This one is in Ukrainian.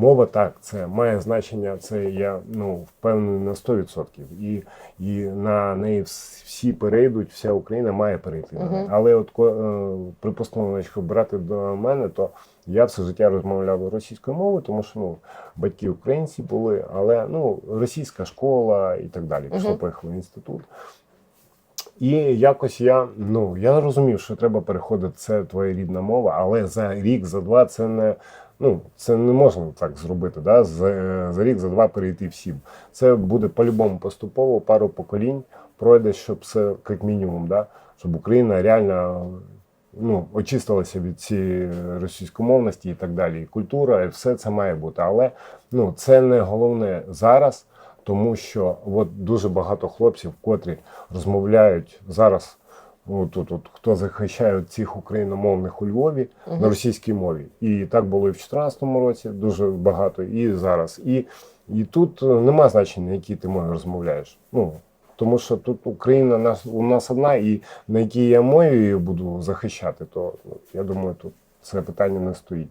Мова так, це має значення, це я ну, впевнений на 100%. І, і на неї всі перейдуть, вся Україна має перейти. неї. Але от е, припустимо, якщо брати до мене, то я все життя розмовляв російською мовою, тому що ну, батьки українці були, але ну, російська школа і так далі. Пішло поїхав в інститут. І якось я ну я розумів, що треба переходити, це твоя рідна мова, але за рік, за два це не ну це не можна так зробити. Да? За, за рік, за два перейти всім. Це буде по-любому поступово, пару поколінь пройде, щоб це як мінімум, да? щоб Україна реально ну, очистилася від цієї російськомовності і так далі. І культура, і все це має бути. Але ну, це не головне зараз, тому що от дуже багато хлопців, котрі розмовляють зараз. От, от, от, хто захищає цих україномовних у Львові на російській мові. І так було і в 2014 році, дуже багато, і зараз. І, і тут е, нема значення, які якій ти мові розмовляєш. Ну, тому що тут Україна нас, у нас одна, і на якій я мові буду захищати, то ну, я думаю, тут це питання не стоїть.